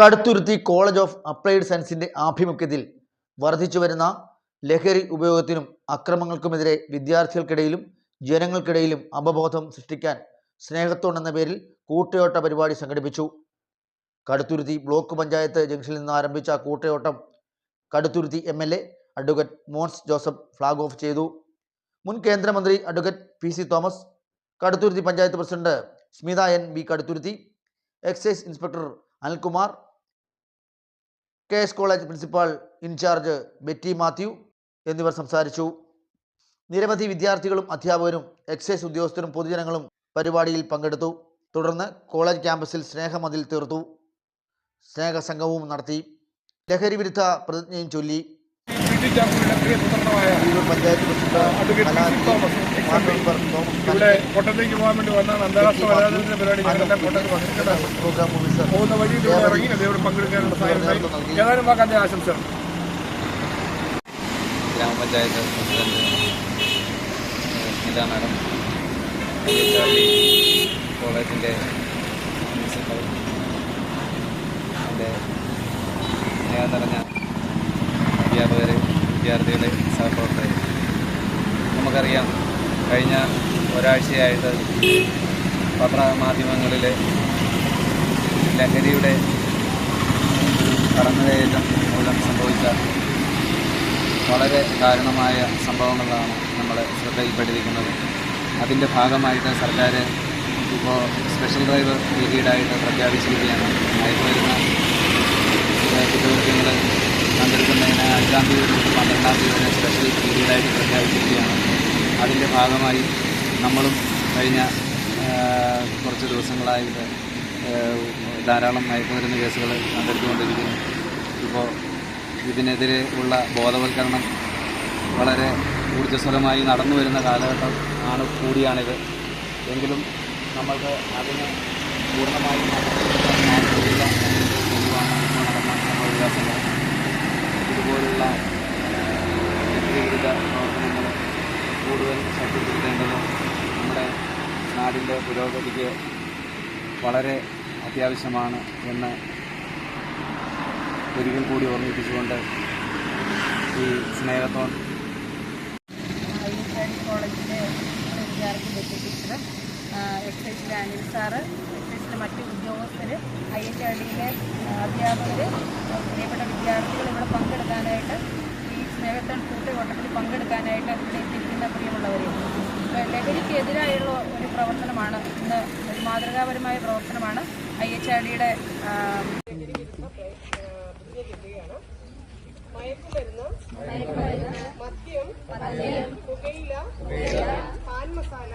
Kaduthuruthy college of applied സയൻസിന്റെ ആഭിമുഖ്യത്തിൽ വർദ്ധിച്ചുവരുന്ന ലഹരി ഉപയോഗത്തിനും അക്രമങ്ങൾക്കുമെതിരെ വിദ്യാർത്ഥികൾക്കിടയിലും ജനങ്ങൾക്കിടയിലും അവബോധം സൃഷ്ടിക്കാൻ സ്നേഹത്തോൺ എന്ന പേരിൽ കൂട്ടയോട്ട പരിപാടി സംഘടിപ്പിച്ചു. കടുത്തുരുത്തി ബ്ലോക്ക് പഞ്ചായത്ത് ജംഗ്ഷനിൽ നിന്ന് ആരംഭിച്ച കൂട്ടയോട്ടം Kaduthuruthy M L A advocate Mons Joseph flag off ചെയ്തു. മുൻ കേന്ദ്രമന്ത്രി advocate P C Thomas Kaduthuruthy panchayat president Smitha N B Kaduthuruthy excise inspector Anilkumar K S college principal incharge Betty Mathew എന്നിവർ സംസാരിച്ചു. നിരവധി വിദ്യാർത്ഥികളും അധ്യാപകരും എക്സൈസ് ഉദ്യോഗസ്ഥരും പൊതുജനങ്ങളും പരിപാടിയിൽ പങ്കെടുത്തു. തുടർന്ന് കോളേജ് ക്യാമ്പസിൽ സ്നേഹമതിൽ തീർത്തു. സ്നേഹസംഗവും നടത്തി. ലഹരി വിരുദ്ധ പ്രതിജ്ഞയും ചൊല്ലി. പഞ്ചായത്ത് പ്രസിഡന്റ് ഇവിടെ കോട്ടയത്തേക്ക് പോകാൻ വേണ്ടി വന്നാണ് അന്താരാഷ്ട്ര വനിതാദിനത്തിന്റെ പരിപാടി ഞങ്ങളെല്ലാം കോട്ടയത്ത് പോകുന്ന വഴിയിൽ ഇറങ്ങി അതേപോലെ പങ്കെടുക്കാനുള്ള സാഹചര്യം ഏതായാലും വാക്കാന്റെ ആശംസകൾ. ഗ്രാമപഞ്ചായത്ത് പ്രസിഡന്റ് സ്മിത മാഡം കോളേജിന്റെ പ്രിൻസിപ്പൽ എന്റെ സ്നേഹം നിറഞ്ഞ അധ്യാപകർ വിദ്യാർത്ഥികളെ സഹപ്രവർത്തകർ നമുക്കറിയാം കഴിഞ്ഞ ഒരാഴ്ചയായിട്ട് പത്രമാധ്യമങ്ങളിൽ ലഹരിയുടെ കടന്നുകയറ്റം മൂലം സംഭവിച്ച വളരെ ദാരുണമായ സംഭവങ്ങളാണ് നമ്മൾ ശ്രദ്ധയിൽപ്പെട്ടിരിക്കുന്നത്. അതിന്റെ ഭാഗമായിട്ട് സർക്കാർ ഇപ്പോൾ സ്പെഷ്യൽ ഡ്രൈവ് പീരീഡായിട്ട് പ്രഖ്യാപിച്ചിരിക്കുകയാണ്. മയക്കുമരുന്ന് കുറ്റകൃത്യങ്ങൾ പങ്കെടുക്കുന്നതിന് അഞ്ചാം തീയതി തൊട്ട് പന്ത്രണ്ടാം തീയതി വരെ സ്പെഷ്യൽ പീരീഡായിട്ട് പ്രഖ്യാപിച്ചിരിക്കുകയാണ്. അതിന്റെ ഭാഗമായി നമ്മളും കഴിഞ്ഞ കുറച്ച് ദിവസങ്ങളായിട്ട് ധാരാളം മയക്കുമരുന്ന് കേസുകൾ കണ്ടെടുത്തുകൊണ്ടിരിക്കുന്നു. ഇപ്പോൾ ഇതിനെതിരെ ഉള്ള ബോധവൽക്കരണം വളരെ ഊർജസ്വലമായി നടന്നു വരുന്ന കാലഘട്ടം ആണ് കൂടിയാണിത്. എങ്കിലും നമ്മൾക്ക് അതിന് പൂർണമായും കൂടുതൽ ശക്തിപ്പെടുത്തേണ്ടത് നമ്മുടെ നാടിന്റെ പുരോഗതിക്ക് വളരെ അത്യാവശ്യമാണ് എന്ന് ഒരിക്കൽ കൂടി ഓർമ്മിപ്പിച്ചുകൊണ്ട് ഈ സ്നേഹത്തോൺ കോളേജിലെ ടീച്ചർ എക്സൈസിലെ അനിൽ സാറ് എക്സൈസിലെ മറ്റ് ഉദ്യോഗസ്ഥർ ഐ എച്ച് ആർ ഡിയിലെ അധ്യാപകർ പ്രിയപ്പെട്ട വിദ്യാർത്ഥികൾ ഇവിടെ പങ്കെടുക്കാനായിട്ട് ഈ സ്നേഹത്തൺ കൂട്ടുകോട്ടത്തിൽ പങ്കെടുക്കാനായിട്ട് ഇവിടെ എത്തിയിരിക്കുന്ന പ്രിയമുള്ളവരെ ലഹരിക്കെതിരായുള്ള ഒരു പ്രവർത്തനമാണ് ഇന്ന് ഒരു മാതൃകാപരമായ പ്രവർത്തനമാണ് ഐ എച്ച് ആർ ഡിയുടെ മയക്കുമരുന്ന് മദ്യം പുകയില പാൻ മസാല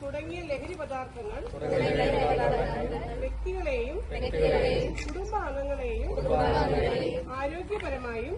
തുടങ്ങിയ ലഹരി പദാർത്ഥങ്ങൾ വ്യക്തികളെയും കുടുംബാംഗങ്ങളെയും ആരോഗ്യപരമായും